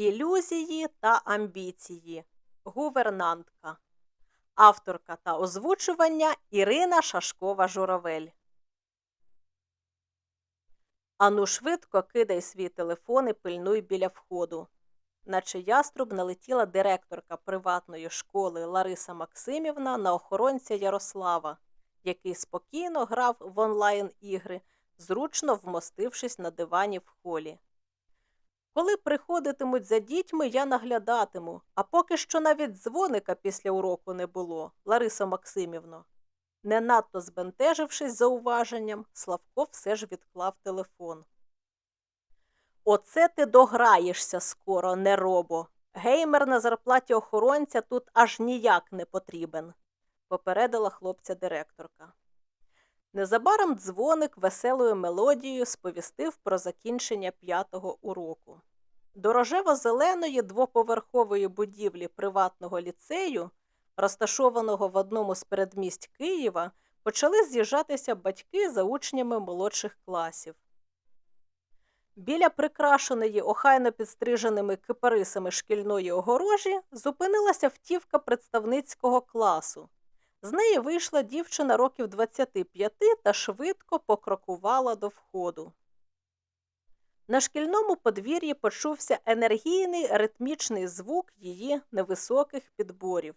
Ілюзії та амбіції. Гувернантка. Авторка та озвучування Ірина Шашкова Журавель. Ану швидко кидай свій телефон і пильнуй біля входу. Наче яструб налетіла директорка приватної школи Лариса Максимівна на охоронця Ярослава, який спокійно грав в онлайн ігри, зручно вмостившись на дивані в холі. Коли приходитимуть за дітьми, я наглядатиму, а поки що навіть дзвоника після уроку не було, Ларисо Максимівно. Не надто збентежившись зауваженням, Славко все ж відклав телефон. Оце ти дограєшся скоро, неробо. Геймер на зарплаті охоронця тут аж ніяк не потрібен, попередила хлопця директорка. Незабаром дзвоник веселою мелодією сповістив про закінчення п'ятого уроку. До рожево-зеленої двоповерхової будівлі приватного ліцею, розташованого в одному з передмість Києва, почали з'їжджатися батьки за учнями молодших класів. Біля прикрашеної охайно підстриженими кипарисами шкільної огорожі зупинилася втівка представницького класу. З неї вийшла дівчина років 25 та швидко покрокувала до входу. На шкільному подвір'ї почувся енергійний ритмічний звук її невисоких підборів.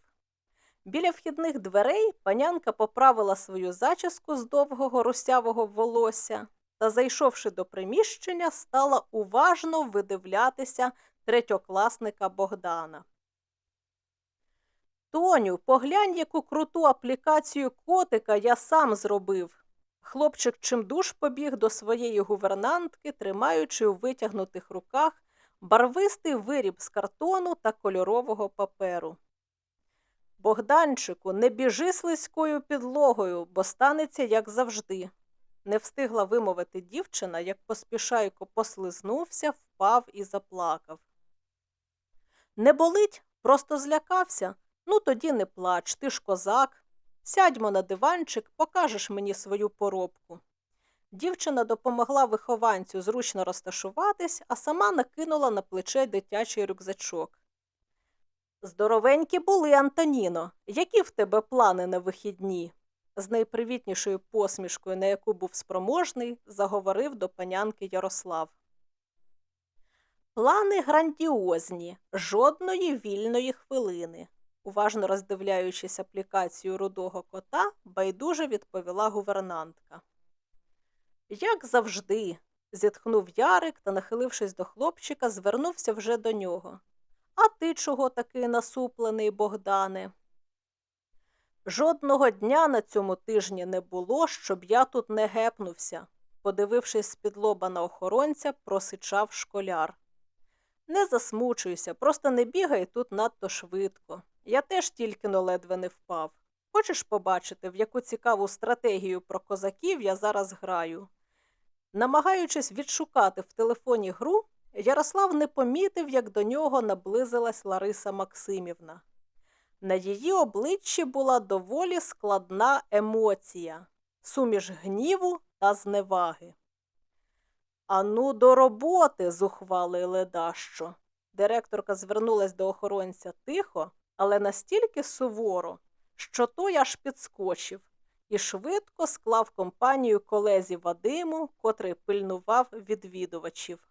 Біля вхідних дверей панянка поправила свою зачіску з довгого русявого волосся та, зайшовши до приміщення, стала уважно видивлятися третьокласника Богдана. Тоню, поглянь, яку круту аплікацію котика я сам зробив. Хлопчик чимдуж побіг до своєї гувернантки, тримаючи у витягнутих руках барвистий виріб з картону та кольорового паперу. Богданчику, не біжи слизькою підлогою, бо станеться, як завжди. Не встигла вимовити дівчина, як поспішайко послизнувся, впав і заплакав. Не болить, просто злякався. Ну, тоді не плач, ти ж козак. Сядьмо на диванчик, покажеш мені свою поробку. Дівчина допомогла вихованцю зручно розташуватись, а сама накинула на плече дитячий рюкзачок. Здоровенькі були, Антоніно. Які в тебе плани на вихідні? з найпривітнішою посмішкою, на яку був спроможний, заговорив до панянки Ярослав. Плани грандіозні, жодної вільної хвилини. Уважно роздивляючись аплікацію рудого кота, байдуже відповіла гувернантка. Як завжди, зітхнув Ярик та, нахилившись до хлопчика, звернувся вже до нього. А ти чого такий насуплений, Богдане? Жодного дня на цьому тижні не було, щоб я тут не гепнувся, подивившись з-під лоба на охоронця, просичав школяр. Не засмучуйся, просто не бігай тут надто швидко. Я теж тільки но ледве не впав. Хочеш побачити, в яку цікаву стратегію про козаків я зараз граю? Намагаючись відшукати в телефоні гру, Ярослав не помітив, як до нього наблизилась Лариса Максимівна. На її обличчі була доволі складна емоція, суміш гніву та зневаги. Ану, до роботи, зухвалий ледащо. Директорка звернулась до охоронця тихо, але настільки суворо, що той аж підскочив і швидко склав компанію колезі Вадиму, котрий пильнував відвідувачів.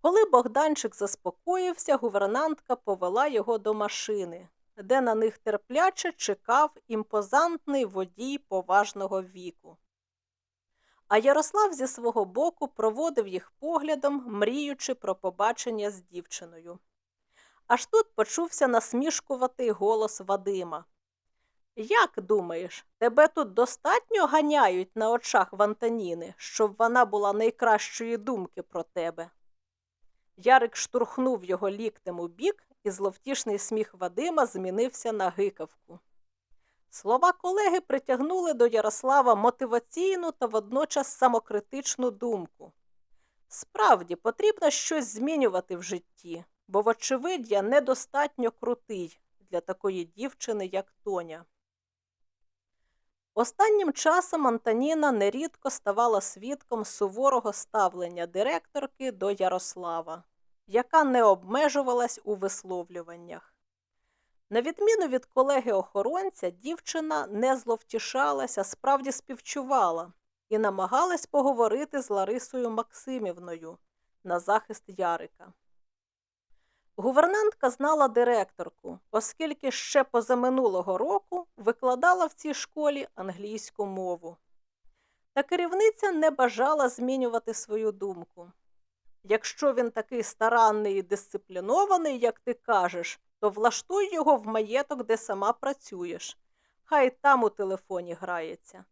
Коли Богданчик заспокоївся, гувернантка повела його до машини, де на них терпляче чекав імпозантний водій поважного віку. А Ярослав зі свого боку проводив їх поглядом, мріючи про побачення з дівчиною. Аж тут почувся насмішкуватий голос Вадима. Як думаєш, тебе тут достатньо ганяють на очах в Антоніни, щоб вона була найкращої думки про тебе? Ярик штурхнув його ліктем у бік, і зловтішний сміх Вадима змінився на гикавку. Слова колеги притягнули до Ярослава мотиваційну та водночас самокритичну думку. Справді, потрібно щось змінювати в житті, бо, вочевидь, я недостатньо крутий для такої дівчини, як Тоня. Останнім часом Антоніна нерідко ставала свідком суворого ставлення директорки до Ярослава. яка не обмежувалась у висловлюваннях. На відміну від колеги охоронця, дівчина не зловтішалася, справді співчувала і намагалась поговорити з Ларисою Максимівною на захист Ярика. Гувернантка знала директорку, оскільки ще позаминулого року викладала в цій школі англійську мову. Та керівниця не бажала змінювати свою думку. Якщо він такий старанний і дисциплінований, як ти кажеш, то влаштуй його в маєток, де сама працюєш. Хай там у телефоні грається.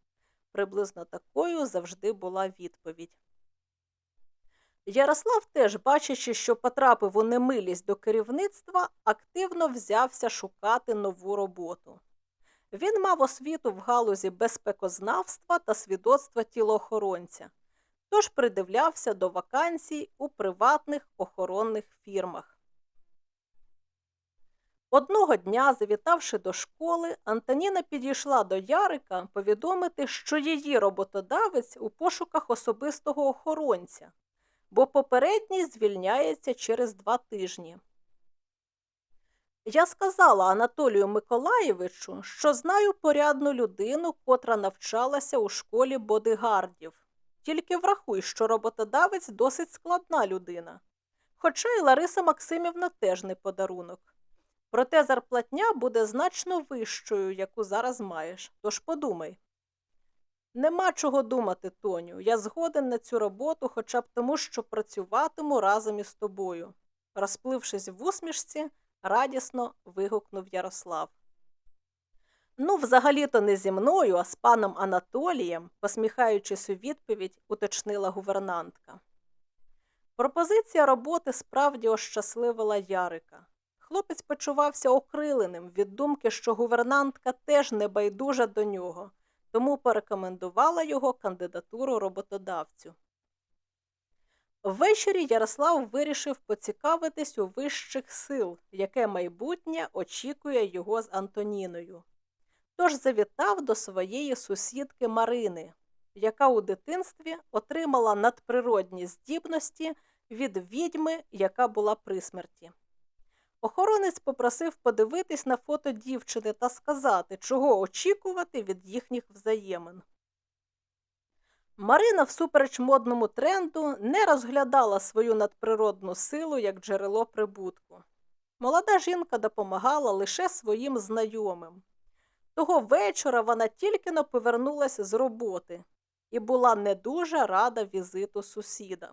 Приблизно такою завжди була відповідь. Ярослав теж, бачачи, що потрапив у немилість до керівництва, активно взявся шукати нову роботу. Він мав освіту в галузі безпекознавства та свідоцтва тілоохоронця, тож придивлявся до вакансій у приватних охоронних фірмах. Одного дня, завітавши до школи, Антоніна підійшла до Ярика повідомити, що її роботодавець у пошуках особистого охоронця, бо попередній звільняється через два тижні. Я сказала Анатолію Миколаєвичу, що знаю порядну людину, котра навчалася у школі бодигардів. Тільки врахуй, що роботодавець досить складна людина. Хоча й Лариса Максимівна теж не подарунок. Проте зарплатня буде значно вищою, яку зараз маєш. Тож подумай. Нема чого думати, Тоню. Я згоден на цю роботу хоча б тому, що працюватиму разом із тобою. Розплившись в усмішці, радісно вигукнув Ярослав. Ну, взагалі-то не зі мною, а з паном Анатолієм, посміхаючись у відповідь, уточнила гувернантка. Пропозиція роботи справді ощасливила Ярика. Хлопець почувався окриленим від думки, що гувернантка теж не байдужа до нього, тому порекомендувала його кандидатуру роботодавцю. Ввечері Ярослав вирішив поцікавитись у вищих сил, яке майбутнє очікує його з Антоніною. Тож завітав до своєї сусідки Марини, яка у дитинстві отримала надприродні здібності від відьми, яка була при смерті. Охоронець попросив подивитись на фото дівчини та сказати, чого очікувати від їхніх взаємин. Марина, всупереч модному тренду, не розглядала свою надприродну силу як джерело прибутку. Молода жінка допомагала лише своїм знайомим. Того вечора вона тільки но повернулася з роботи і була не дуже рада візиту сусіда.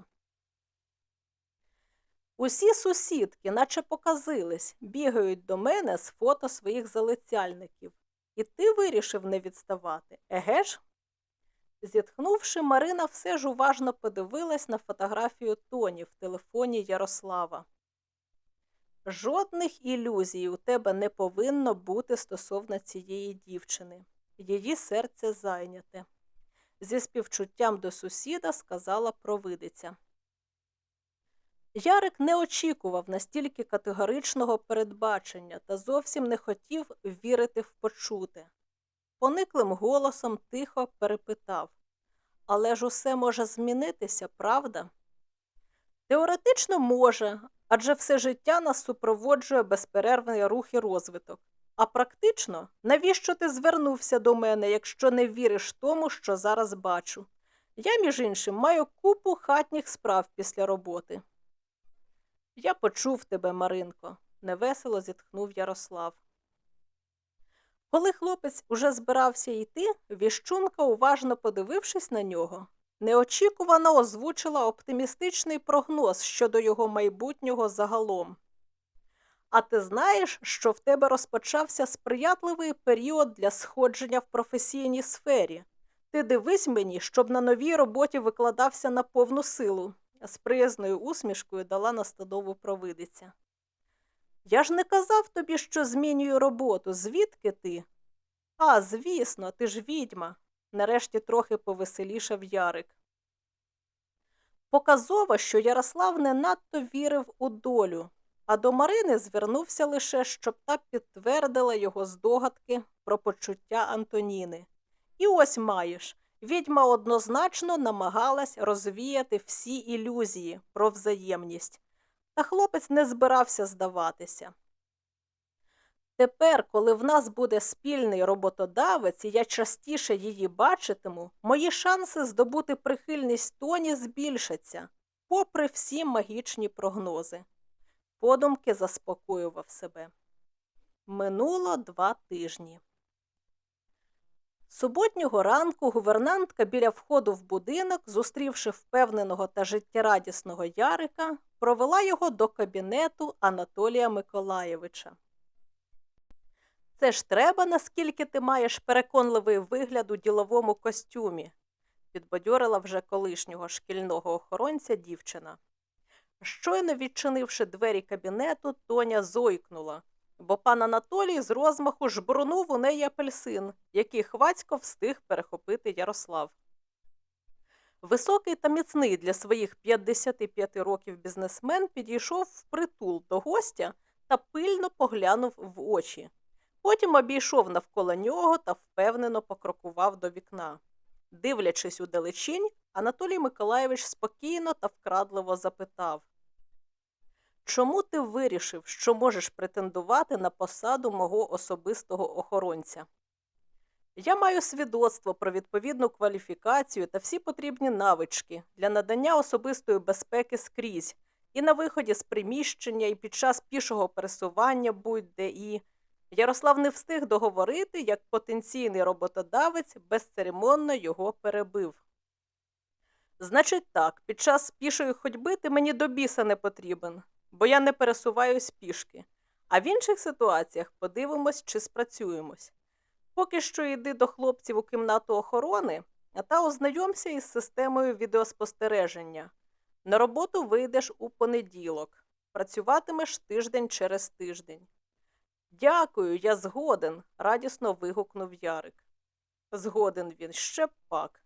Усі сусідки, наче показились, бігають до мене з фото своїх залицяльників. І ти вирішив не відставати, еге ж? Зітхнувши, Марина все ж уважно подивилась на фотографію Тоні в телефоні Ярослава. Жодних ілюзій у тебе не повинно бути стосовно цієї дівчини. Її серце зайняте. Зі співчуттям до сусіда сказала провидиця. Ярик не очікував настільки категоричного передбачення та зовсім не хотів вірити в почуте. Пониклим голосом тихо перепитав Але ж усе може змінитися, правда? Теоретично може, адже все життя нас супроводжує безперервний рух і розвиток. А практично, навіщо ти звернувся до мене, якщо не віриш тому, що зараз бачу? Я, між іншим, маю купу хатніх справ після роботи. Я почув тебе, Маринко, невесело зітхнув Ярослав. Коли хлопець уже збирався йти, віщунка, уважно подивившись на нього, неочікувано озвучила оптимістичний прогноз щодо його майбутнього загалом. А ти знаєш, що в тебе розпочався сприятливий період для сходження в професійній сфері. Ти дивись мені, щоб на новій роботі викладався на повну силу, з приязною усмішкою дала настанову провидиця. Я ж не казав тобі, що змінюю роботу. Звідки ти? А, звісно, ти ж відьма, нарешті трохи повеселішав Ярик. Показово, що Ярослав не надто вірив у долю, а до Марини звернувся лише, щоб та підтвердила його здогадки про почуття Антоніни. І ось маєш відьма однозначно намагалась розвіяти всі ілюзії про взаємність. Та хлопець не збирався здаватися. Тепер, коли в нас буде спільний роботодавець, і я частіше її бачитиму, мої шанси здобути прихильність Тоні збільшаться, попри всі магічні прогнози. Подумки заспокоював себе. Минуло два тижні. Суботнього ранку гувернантка біля входу в будинок, зустрівши впевненого та життєрадісного Ярика, провела його до кабінету Анатолія Миколаєвича. Це ж треба, наскільки ти маєш переконливий вигляд у діловому костюмі, підбадьорила вже колишнього шкільного охоронця дівчина. Щойно відчинивши двері кабінету, Тоня зойкнула, бо пан Анатолій з розмаху жбурнув у неї апельсин, який хвацько встиг перехопити Ярослав. Високий та міцний для своїх 55 років бізнесмен підійшов впритул до гостя та пильно поглянув в очі. Потім обійшов навколо нього та впевнено покрокував до вікна. Дивлячись у далечінь, Анатолій Миколаєвич спокійно та вкрадливо запитав Чому ти вирішив, що можеш претендувати на посаду мого особистого охоронця? Я маю свідоцтво про відповідну кваліфікацію та всі потрібні навички для надання особистої безпеки скрізь і на виході з приміщення, і під час пішого пересування будь-де і. Ярослав не встиг договорити, як потенційний роботодавець безцеремонно його перебив. Значить так, під час пішої ходьби ти мені до біса не потрібен, бо я не пересуваюсь пішки. А в інших ситуаціях подивимось, чи спрацюємось. Поки що йди до хлопців у кімнату охорони, та ознайомся із системою відеоспостереження. На роботу вийдеш у понеділок, працюватимеш тиждень через тиждень. Дякую, я згоден, радісно вигукнув Ярик. Згоден він, ще пак.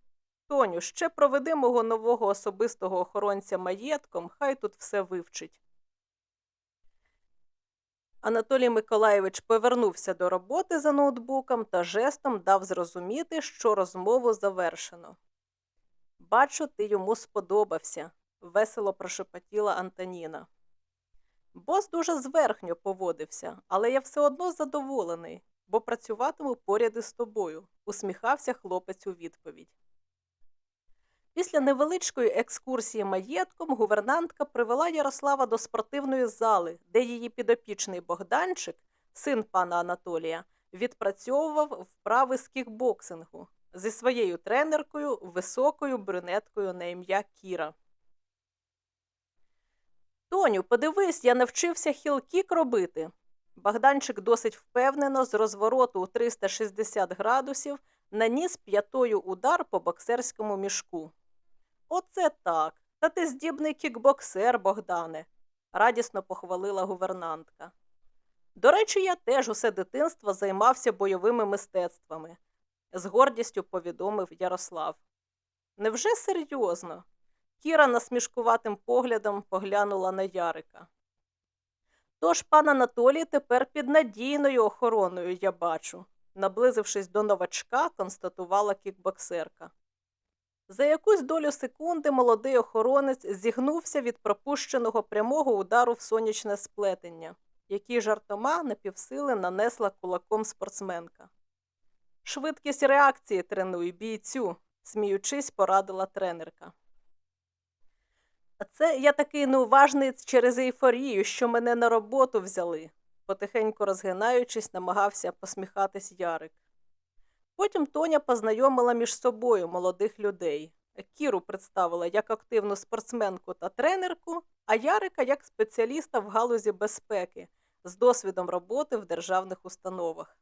Тоню, ще проведи мого нового особистого охоронця маєтком, хай тут все вивчить. Анатолій Миколаєвич повернувся до роботи за ноутбуком та жестом дав зрозуміти, що розмову завершено. Бачу, ти йому сподобався, весело прошепотіла Антоніна. Бос дуже зверхньо поводився, але я все одно задоволений, бо працюватиму поряд із тобою, усміхався хлопець у відповідь. Після невеличкої екскурсії маєтком гувернантка привела Ярослава до спортивної зали, де її підопічний Богданчик, син пана Анатолія, відпрацьовував вправи з кікбоксингу зі своєю тренеркою, високою брюнеткою на ім'я Кіра. Тоню, подивись, я навчився хіл-кік робити. Богданчик досить впевнено з розвороту у 360 градусів наніс п'ятою удар по боксерському мішку. Оце так. Та ти здібний кікбоксер, Богдане, радісно похвалила гувернантка. До речі, я теж усе дитинство займався бойовими мистецтвами, з гордістю повідомив Ярослав. Невже серйозно? Кіра насмішкуватим поглядом поглянула на Ярика. Тож пан Анатолій тепер під надійною охороною, я бачу, наблизившись до новачка, констатувала кікбоксерка. За якусь долю секунди молодий охоронець зігнувся від пропущеного прямого удару в сонячне сплетення, який жартома на півсили нанесла кулаком спортсменка. Швидкість реакції тренуй, бійцю, сміючись, порадила тренерка. А це я такий неуважний через ейфорію, що мене на роботу взяли, потихеньку розгинаючись, намагався посміхатись Ярик. Потім Тоня познайомила між собою молодих людей. Кіру представила як активну спортсменку та тренерку, а Ярика як спеціаліста в галузі безпеки з досвідом роботи в державних установах.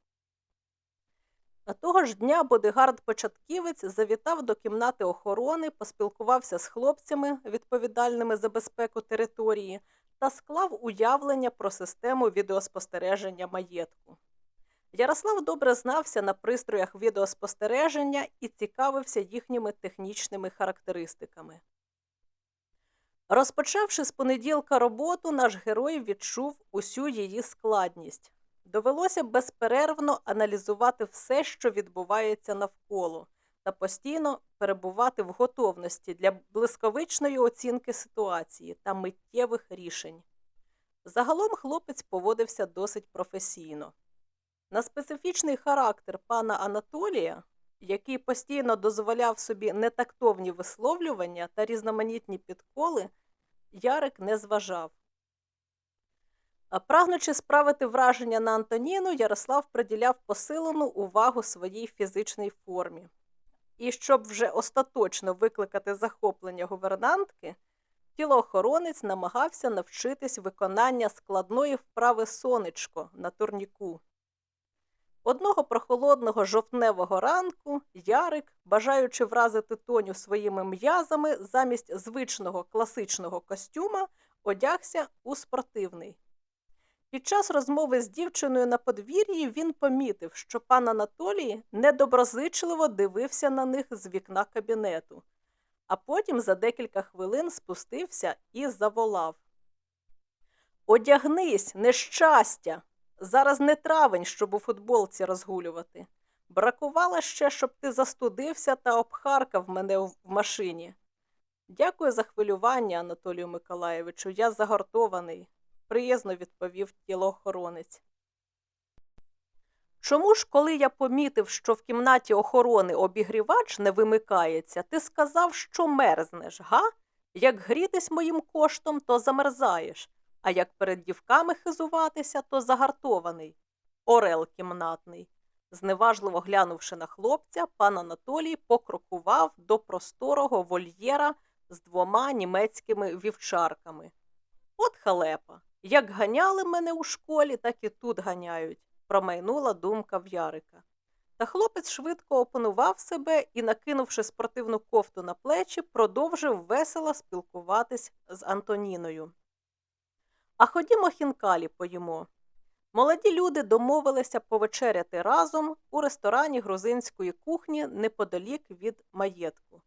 А того ж дня бодигард-початківець завітав до кімнати охорони, поспілкувався з хлопцями, відповідальними за безпеку території, та склав уявлення про систему відеоспостереження маєтку. Ярослав добре знався на пристроях відеоспостереження і цікавився їхніми технічними характеристиками. Розпочавши з понеділка роботу, наш герой відчув усю її складність. Довелося безперервно аналізувати все, що відбувається навколо, та постійно перебувати в готовності для блисковичної оцінки ситуації та миттєвих рішень. Загалом хлопець поводився досить професійно. На специфічний характер пана Анатолія, який постійно дозволяв собі нетактовні висловлювання та різноманітні підколи, Ярик не зважав. Прагнучи справити враження на Антоніну, Ярослав приділяв посилену увагу своїй фізичній формі. І щоб вже остаточно викликати захоплення гувернантки, тілоохоронець намагався навчитись виконання складної вправи сонечко на турніку. Одного прохолодного жовтневого ранку Ярик, бажаючи вразити Тоню своїми м'язами, замість звичного класичного костюма одягся у спортивний. Під час розмови з дівчиною на подвір'ї він помітив, що пан Анатолій недоброзичливо дивився на них з вікна кабінету, а потім за декілька хвилин спустився і заволав. Одягнись, нещастя! Зараз не травень, щоб у футболці розгулювати. Бракувало ще, щоб ти застудився та обхаркав мене в машині. Дякую за хвилювання, Анатолію Миколаєвичу. Я загортований, приязно відповів тілоохоронець. Чому ж, коли я помітив, що в кімнаті охорони обігрівач не вимикається, ти сказав, що мерзнеш, га? Як грітись моїм коштом, то замерзаєш, а як перед дівками хизуватися, то загартований. Орел кімнатний. Зневажливо глянувши на хлопця, пан Анатолій покрокував до просторого вольєра з двома німецькими вівчарками. От халепа. Як ганяли мене у школі, так і тут ганяють, промайнула думка в Ярика. Та хлопець швидко опанував себе і, накинувши спортивну кофту на плечі, продовжив весело спілкуватись з Антоніною. А ходімо хінкалі поїмо. Молоді люди домовилися повечеряти разом у ресторані грузинської кухні неподалік від маєтку.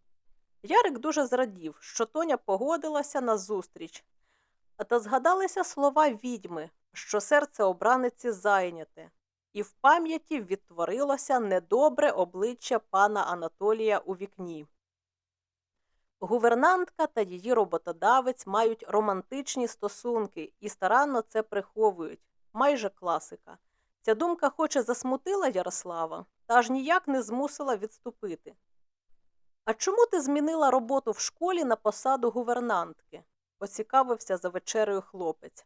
Ярик дуже зрадів, що Тоня погодилася на зустріч, та згадалися слова відьми, що серце обраниці зайняте, і в пам'яті відтворилося недобре обличчя пана Анатолія у вікні. Гувернантка та її роботодавець мають романтичні стосунки і старанно це приховують, майже класика. Ця думка хоче засмутила Ярослава, та аж ніяк не змусила відступити. А чому ти змінила роботу в школі на посаду гувернантки? поцікавився за вечерею хлопець.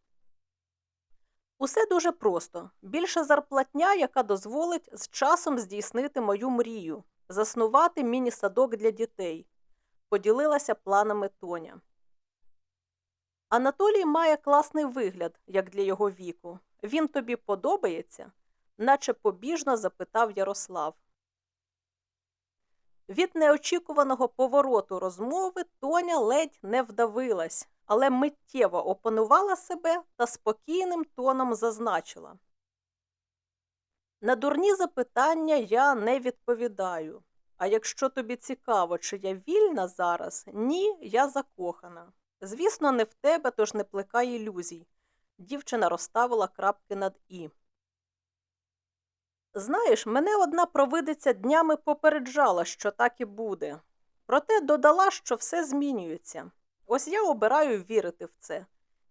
Усе дуже просто більша зарплатня, яка дозволить з часом здійснити мою мрію, заснувати міні-садок для дітей, поділилася планами Тоня. Анатолій має класний вигляд, як для його віку. Він тобі подобається? наче побіжно запитав Ярослав. Від неочікуваного повороту розмови Тоня ледь не вдавилась, але миттєво опанувала себе та спокійним тоном зазначила. На дурні запитання я не відповідаю. А якщо тобі цікаво, чи я вільна зараз, ні, я закохана. Звісно, не в тебе, тож не плекай ілюзій. Дівчина розставила крапки над і. Знаєш, мене одна провидиця днями попереджала, що так і буде. Проте додала, що все змінюється. Ось я обираю вірити в це.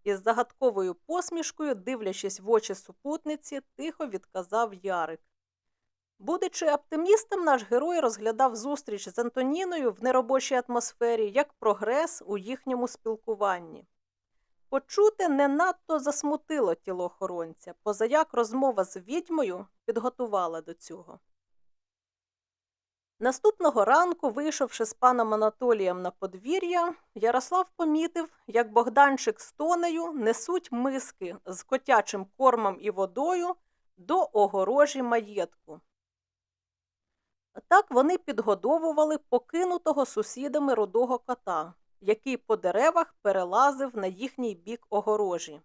Із загадковою посмішкою, дивлячись в очі супутниці, тихо відказав Ярик. Будучи оптимістом, наш герой розглядав зустріч з Антоніною в неробочій атмосфері як прогрес у їхньому спілкуванні. Почуте не надто засмутило тілоохоронця, позаяк розмова з відьмою підготувала до цього. Наступного ранку, вийшовши з паном Анатолієм на подвір'я, Ярослав помітив, як Богданчик з тонею несуть миски з котячим кормом і водою до огорожі маєтку. Так вони підгодовували покинутого сусідами рудого кота, який по деревах перелазив на їхній бік огорожі.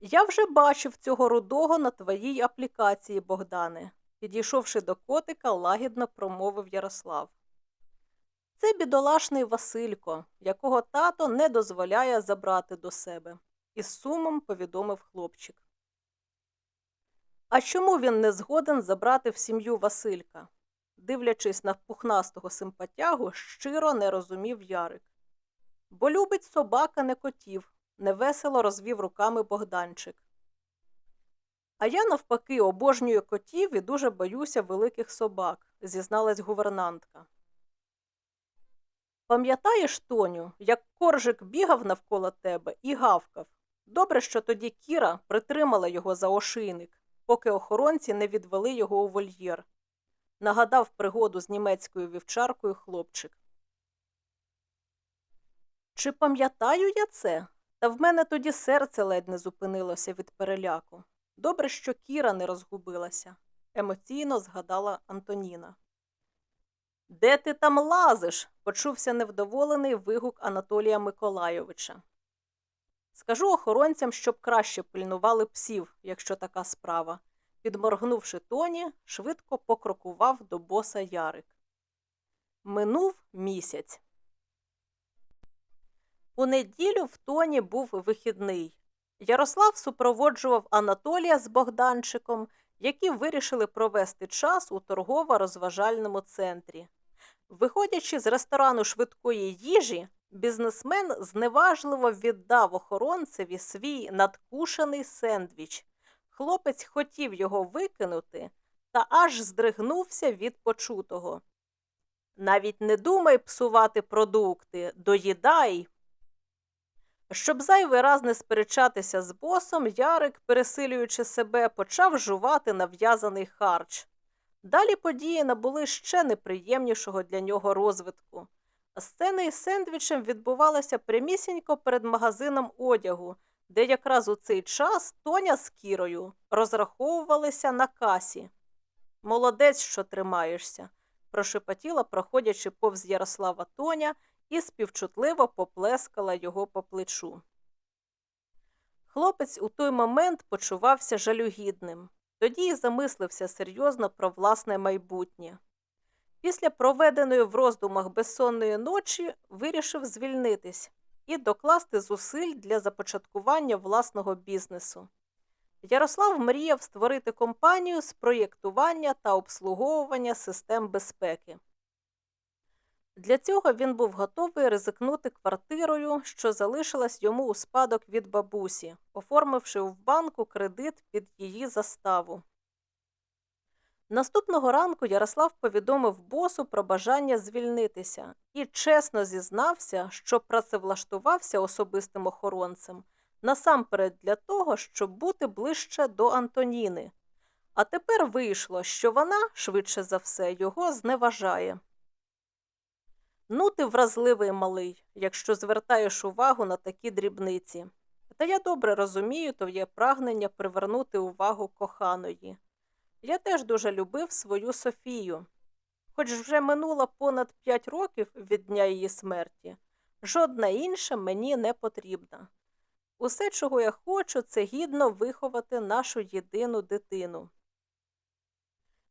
Я вже бачив цього рудого на твоїй аплікації, Богдане, підійшовши до котика, лагідно промовив Ярослав. Це бідолашний Василько, якого тато не дозволяє забрати до себе, із сумом повідомив хлопчик. А чому він не згоден забрати в сім'ю Василька? Дивлячись на пухнастого симпатягу, щиро не розумів Ярик. Бо любить собака не котів, невесело розвів руками Богданчик. А я, навпаки, обожнюю котів і дуже боюся великих собак, зізналась гувернантка. Пам'ятаєш, Тоню, як коржик бігав навколо тебе і гавкав? Добре, що тоді Кіра притримала його за ошийник, поки охоронці не відвели його у вольєр. Нагадав пригоду з німецькою вівчаркою хлопчик. Чи пам'ятаю я це? Та в мене тоді серце ледь не зупинилося від переляку. Добре, що Кіра не розгубилася, емоційно згадала Антоніна. Де ти там лазиш? почувся невдоволений вигук Анатолія Миколайовича. Скажу охоронцям, щоб краще пильнували псів, якщо така справа. Підморгнувши тоні, швидко покрокував до боса Ярик. Минув місяць. У неділю в тоні був вихідний. Ярослав супроводжував Анатолія з Богданчиком, які вирішили провести час у торгово-розважальному центрі. Виходячи з ресторану швидкої їжі, бізнесмен зневажливо віддав охоронцеві свій надкушений сендвіч. Хлопець хотів його викинути та аж здригнувся від почутого. Навіть не думай псувати продукти, доїдай. Щоб зайвий раз не сперечатися з босом, Ярик, пересилюючи себе, почав жувати нав'язаний харч. Далі події набули ще неприємнішого для нього розвитку. Сцена із сендвічем відбувалася прямісінько перед магазином одягу, де якраз у цей час Тоня з Кірою розраховувалися на касі. Молодець, що тримаєшся, прошепотіла, проходячи повз Ярослава Тоня і співчутливо поплескала його по плечу. Хлопець у той момент почувався жалюгідним. Тоді й замислився серйозно про власне майбутнє. Після проведеної в роздумах безсонної ночі вирішив звільнитись і докласти зусиль для започаткування власного бізнесу. Ярослав мріяв створити компанію з проєктування та обслуговування систем безпеки. Для цього він був готовий ризикнути квартирою, що залишилась йому у спадок від бабусі, оформивши в банку кредит під її заставу. Наступного ранку Ярослав повідомив босу про бажання звільнитися і чесно зізнався, що працевлаштувався особистим охоронцем насамперед для того, щоб бути ближче до Антоніни. А тепер вийшло, що вона, швидше за все, його зневажає. Ну, ти вразливий малий, якщо звертаєш увагу на такі дрібниці. Та я добре розумію твоє прагнення привернути увагу коханої. Я теж дуже любив свою Софію. Хоч вже минуло понад п'ять років від дня її смерті, жодна інша мені не потрібна. Усе, чого я хочу, це гідно виховати нашу єдину дитину.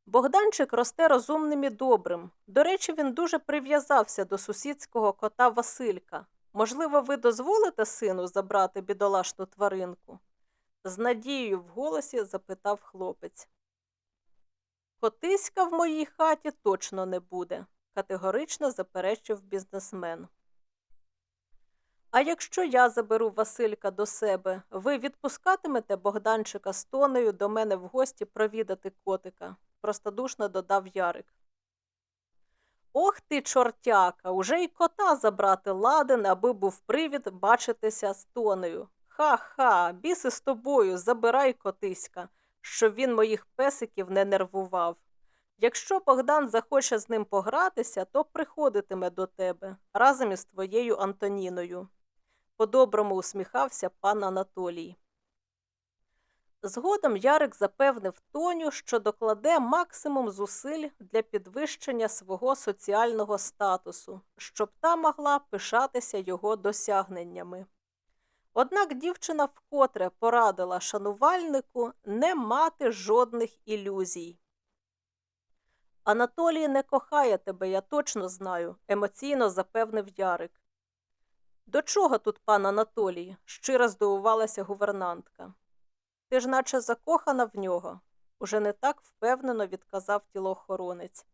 Богданчик росте розумним і добрим. До речі, він дуже прив'язався до сусідського кота Василька. Можливо, ви дозволите сину забрати бідолашну тваринку? з надією в голосі запитав хлопець. Котиська в моїй хаті точно не буде, категорично заперечив бізнесмен. А якщо я заберу Василька до себе, ви відпускатимете Богданчика з тонею до мене в гості провідати котика? простодушно додав Ярик. Ох ти, чортяка, уже й кота забрати ладен, аби був привід бачитися з тонею. Ха-ха, біси з тобою, забирай котиська, щоб він моїх песиків не нервував. Якщо Богдан захоче з ним погратися, то приходитиме до тебе разом із твоєю Антоніною. По-доброму усміхався пан Анатолій. Згодом Ярик запевнив Тоню, що докладе максимум зусиль для підвищення свого соціального статусу, щоб та могла пишатися його досягненнями. Однак дівчина вкотре порадила шанувальнику не мати жодних ілюзій. Анатолій не кохає тебе, я точно знаю, емоційно запевнив Ярик. До чого тут пан Анатолій? щиро здивувалася гувернантка. Ти ж наче закохана в нього, уже не так впевнено відказав тілоохоронець.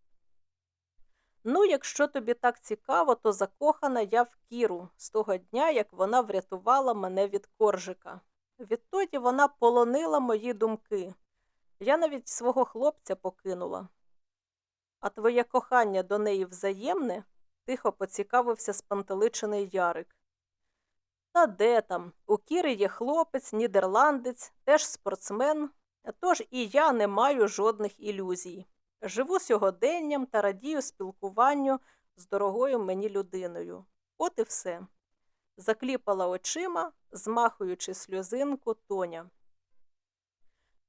Ну, якщо тобі так цікаво, то закохана я в Кіру з того дня, як вона врятувала мене від коржика. Відтоді вона полонила мої думки. Я навіть свого хлопця покинула. А твоє кохання до неї взаємне? тихо поцікавився спантеличений Ярик. Та де там? У Кіри є хлопець, нідерландець, теж спортсмен, тож і я не маю жодних ілюзій. Живу сьогоденням та радію спілкуванню з дорогою мені людиною. От і все. Закліпала очима, змахуючи сльозинку Тоня.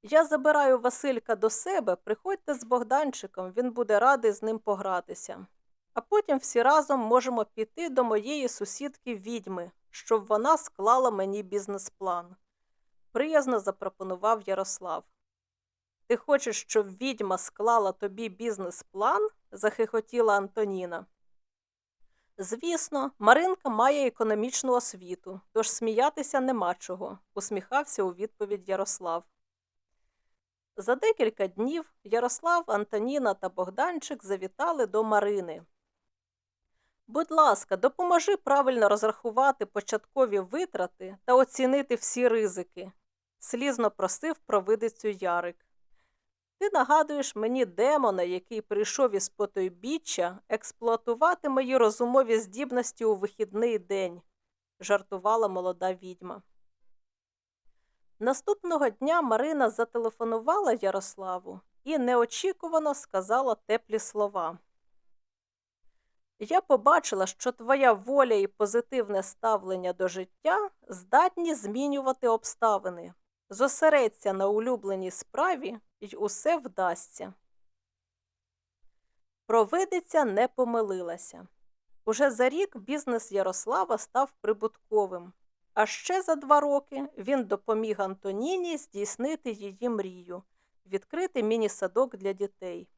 Я забираю Василька до себе, приходьте з Богданчиком, він буде радий з ним погратися. А потім всі разом можемо піти до моєї сусідки відьми, щоб вона склала мені бізнес-план. Приязно запропонував Ярослав. Ти хочеш, щоб відьма склала тобі бізнес-план? захихотіла Антоніна. Звісно, Маринка має економічну освіту, тож сміятися нема чого, усміхався у відповідь Ярослав. За декілька днів Ярослав, Антоніна та Богданчик завітали до Марини. Будь ласка, допоможи правильно розрахувати початкові витрати та оцінити всі ризики, слізно просив провидицю Ярик. Ти нагадуєш мені демона, який прийшов із потойбіччя експлуатувати мої розумові здібності у вихідний день, жартувала молода відьма. Наступного дня Марина зателефонувала Ярославу і неочікувано сказала теплі слова. Я побачила, що твоя воля і позитивне ставлення до життя здатні змінювати обставини. Зосередься на улюбленій справі і усе вдасться. Провидиця не помилилася. Уже за рік бізнес Ярослава став прибутковим, а ще за два роки він допоміг Антоніні здійснити її мрію відкрити міні-садок для дітей.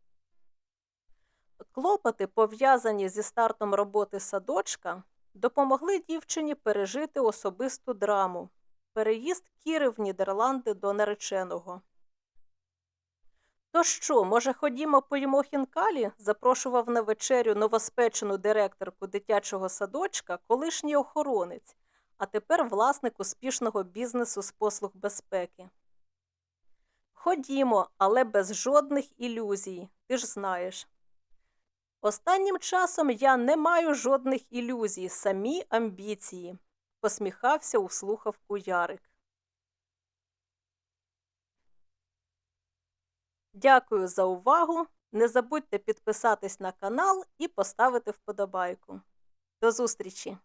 Клопоти, пов'язані зі стартом роботи садочка, допомогли дівчині пережити особисту драму переїзд Кіри в Нідерланди до нареченого. То що, може, ходімо поїмо хінкалі? запрошував на вечерю новоспечену директорку дитячого садочка, колишній охоронець, а тепер власник успішного бізнесу з послуг безпеки. Ходімо, але без жодних ілюзій, ти ж знаєш. Останнім часом я не маю жодних ілюзій, самі амбіції, посміхався у слухавку Ярик. Дякую за увагу. Не забудьте підписатись на канал і поставити вподобайку. До зустрічі!